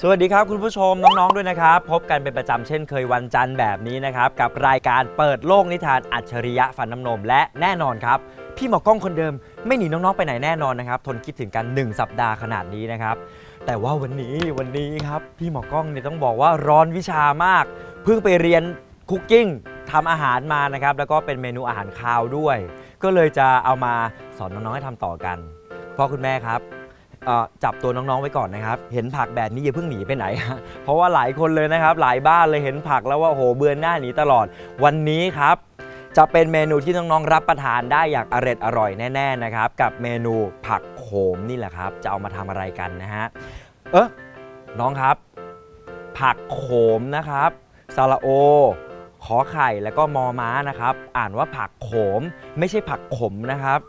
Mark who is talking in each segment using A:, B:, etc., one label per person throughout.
A: สวัสดีครับคุณผู้ชมน้องๆด้วยนะครับ พบกันเป็นประจำเช่นเคยวันจันทร์แบบนี้นะครับ กับรายการเปิดโลกนิทานอัจฉริยะฟันน้ำนม และแน่นอนครับ พี่หมอกล้องคนเดิมไม่หนีน้องๆไปไหนแน่นอนนะครับ ทนคิดถึงกัน 1 สัปดาห์ขนาดนี้นะครับ แต่ว่าวันนี้วันนี้ครับ พี่หมอกล้องเนี่ยต้องบอกว่าร้อนวิชามาก เพิ่งไปเรียนคุกกิ้งทำอาหารมานะครับ แล้วก็เป็นเมนูอาหารคาวด้วย ก็เลยจะเอามาสอนน้องๆให้ทำต่อกันพ่อคุณแม่ครับ เอ่อจับตัวน้องๆไว้ก่อนนะครับ เห็นผักแบบนี้อย่าเพิ่งหนีไปไหนฮะเพราะว่าหลายคนเลยนะครับ หลายบ้านเลยเห็นผักแล้วว่าโหเบือนหน้าหนีตลอด วันนี้ครับ จะเป็นเมนูที่น้องๆรับประทานได้อย่างอร็ดอร่อยแน่ๆนะครับ กับเมนูผักโขมนี่แหละครับ จะเอามาทำอะไรกันนะฮะเออน้องครับ ผักโขมนะครับซาลาโอ ขอไข่แล้วก็มอม้านะครับ อ่านว่าผักโขม ไม่ใช่ผักขมนะครับ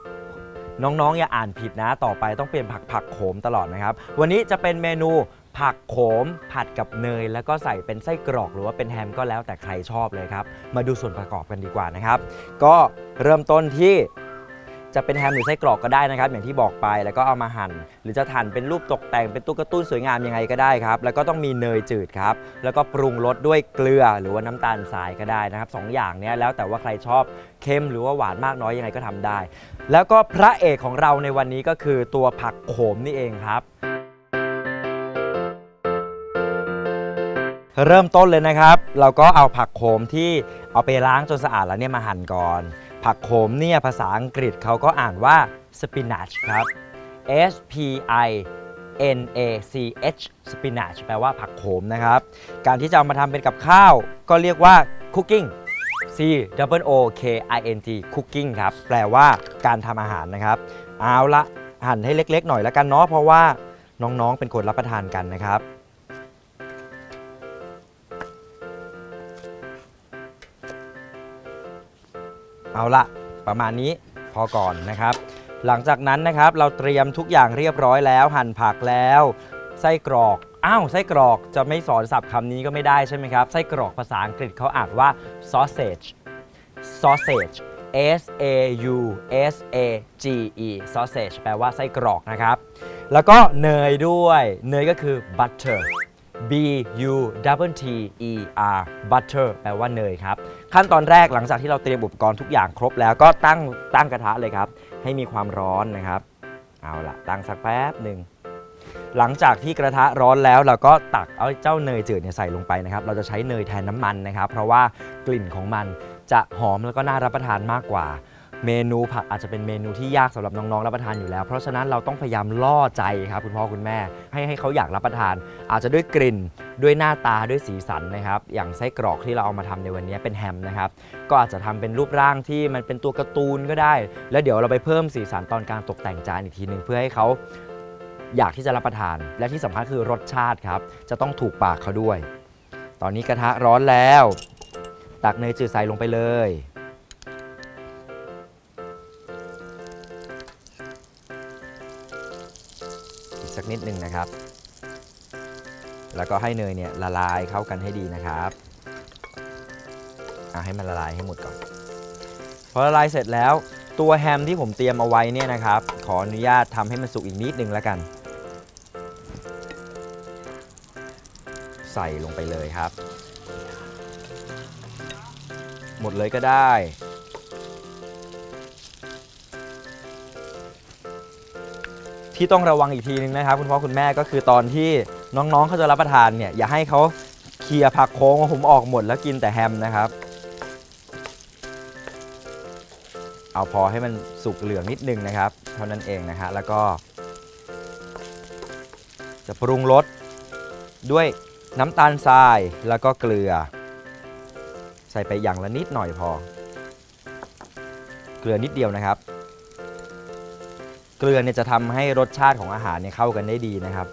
A: น้องๆ อย่าอ่านผิดนะ ต่อไปต้องเปลี่ยนผักผักโขมตลอดนะครับ วันนี้จะเป็นเมนูผักโขมผัดกับเนย แล้วก็ใส่เป็นไส้กรอกหรือว่าเป็นแฮมก็แล้วแต่ใครชอบเลยครับ มาดูส่วนประกอบกันดีกว่านะครับ ก็เริ่มต้นที่ จะเป็นแฮมหรือไส้กรอกก็ได้นะครับ อย่างที่บอกไปแล้วก็เอามาหั่น หรือจะหั่นเป็นรูปตกแต่งเป็นตุ๊กตาตุ้นสวยงามยังไงก็ได้ครับ แล้วก็ต้องมีเนยจืดครับ แล้วก็ปรุงรสด้วยเกลือหรือว่าน้ำตาลทรายก็ได้นะครับสองอย่างเนี้ยแล้วแต่ว่าใครชอบเค็มหรือว่าหวานมากน้อยยังไงก็ทำได้ แล้วก็พระเอกของเราในวันนี้ก็คือตัวผักโขมนี่เองครับเริ่มต้นเลยนะครับ เราก็เอาผักโขมที่เอาไปล้างจนสะอาดแล้วเนี่ยมาหั่นก่อน ผักโขมเนี่ยภาษาอังกฤษเขาก็อ่านว่า spinach ครับ S P I N A C H spinach แปลว่าผักโขมนะครับ การที่จะเอามาทำเป็นกับข้าว ก็เรียกว่า cooking C W O K I N G cooking ครับ แปลว่าการทำอาหารนะครับ เอาละหั่นให้เล็กๆ หน่อยแล้วกันเนาะเพราะว่าน้องๆ เป็นคนรับประทานกันนะครับ เอาละประมาณนี้พอก่อนนะครับ หลังจากนั้นนะครับเราเตรียมทุกอย่างเรียบร้อยแล้ว หั่นผักแล้วไส้กรอกอ้าวไส้กรอกจะไม่สอนศัพท์คำนี้ก็ไม่ได้ใช่ไหมครับไส้กรอกภาษาอังกฤษเขาอ่านว่า sausage sausage S A U S A G E sausage แปลว่าไส้กรอกนะครับ แล้วก็เนยด้วย เนยก็คือ butter B U W T E R butter แปลว่าเนยครับ ขั้นตอนแรกหลังจากที่เราเตรียมอุปกรณ์ทุกอย่างครบแล้วก็ตั้งตั้งกระทะเลยครับ ให้มีความร้อนนะครับ เอาละตั้งสักแป๊บหนึ่งหลังจากที่กระทะร้อนแล้วเราก็ตักเอาเจ้าเนยจืดเนี่ยใส่ลงไปนะครับ เราจะใช้เนยแทนน้ำมันนะครับ เพราะว่ากลิ่นของมันจะหอมแล้วก็น่ารับประทานมากกว่า เมนูผักอาจจะเป็นเมนูที่ยากสำหรับน้องๆรับประทานอยู่แล้ว เพราะฉะนั้นเราต้องพยายามล่อใจครับคุณพ่อคุณแม่ ให้ให้เขาอยากรับประทาน อาจจะด้วยกลิ่นด้วยหน้าตาด้วยสีสันนะครับ อย่างไส้กรอกที่เราเอามาทำในวันนี้เป็นแฮมนะครับ ก็อาจจะทำเป็นรูปร่างที่มันเป็นตัวการ์ตูนก็ได้ แล้วเดี๋ยวเราไปเพิ่มสีสันตอนการตกแต่งจานอีกทีหนึ่งเพื่อให้เขาอยากที่จะรับประทาน และที่สำคัญคือรสชาติครับ จะต้องถูกปากเขาด้วย ตอนนี้กระทะร้อนแล้ว ตักเนยจืดใส่ลงไปเลย กสักนิดหนึ่งนะครับ แล้วก็ให้เนยเนี่ยละลายเข้ากันให้ดีนะครับอะให้มันละลายให้หมดก่อนพอละลายเสร็จแล้วตัวแฮมที่ผมเตรียมเอาไว้เนี่ยนะครับ ขออนุญาตทำให้มันสุกอีกนิดนึงแล้วกัน ใส่ลงไปเลยครับ หมดเลยก็ได้ ที่ต้องระวังอีกทีนึงนะครับคุณพ่อคุณแม่ก็คือตอนที่น้องๆเขาจะรับประทานเนี่ยอย่าให้เขาเคลียร์ผักโค้งของผมออกหมดแล้วกินแต่แฮมนะครับ เอาพอให้มันสุกเหลืองนิดนึงนะครับ เท่านั้นเองนะฮะแล้วก็ จะปรุงรสด้วยน้ำตาลทรายแล้วก็เกลือ ใส่ไปอย่างละนิดหน่อยพอ เกลือนิดเดียวนะครับ ลือเนี่ยจะทำให้รสชาติของอาหารเนี่ยเข้ากันได้ดีนะครับ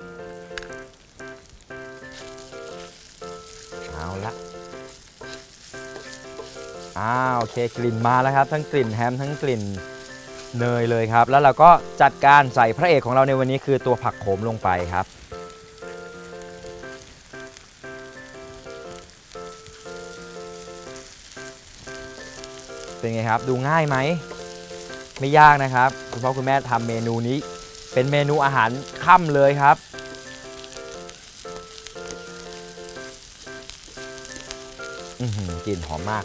A: เอาละอ้าวโอเคกลิ่นมาแล้วครับ ทั้งกลิ่นแฮมทั้งกลิ่นเนยเลยครับ แล้วเราก็จัดการใส่พระเอกของเราในวันนี้คือตัวผักโขมลงไปครับเป็นไงครับ ดูง่ายไหม ไม่ยากนะครับ คุณพ่อคุณแม่ทำเมนูนี้ เป็นเมนูอาหารค่ำเลยครับ อืกลิ่นหอมมาก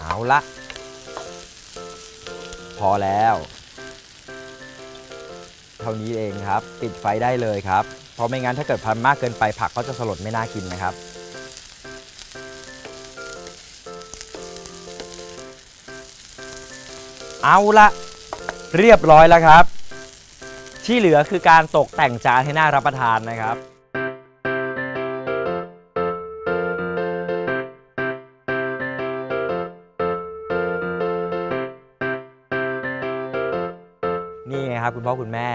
A: เอาละ พอแล้ว เท่านี้เองครับ ปิดไฟได้เลยครับ เพราะไม่งั้นถ้าเกิดพันมากเกินไปผักก็จะสลดไม่น่ากินนะครับ เอาละเรียบร้อยแล้วครับ ที่เหลือคือการตกแต่งจานให้น่ารับประทานนะครับ ครับคุณพ่อคุณแม่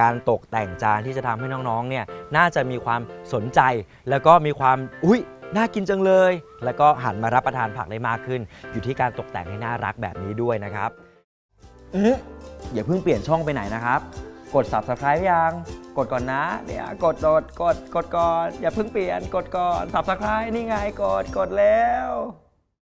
A: การตกแต่งจานที่จะทำให้น้องๆเนี่ยน่าจะมีความสนใจ แล้วก็มีความอุ้ยน่ากินจังเลย แล้วก็หันมารับประทานผักได้มากขึ้น อยู่ที่การตกแต่งให้น่ารักแบบนี้ด้วยนะครับอื้ออย่าเพิ่งเปลี่ยนช่องไปไหนนะครับ กด subscribe ยัง กดก่อนนะเดี๋ยวกดกดกดกดก่อน อย่าเพิ่งเปลี่ยนกดก่อน subscribe นี่ไงกดกดแล้ว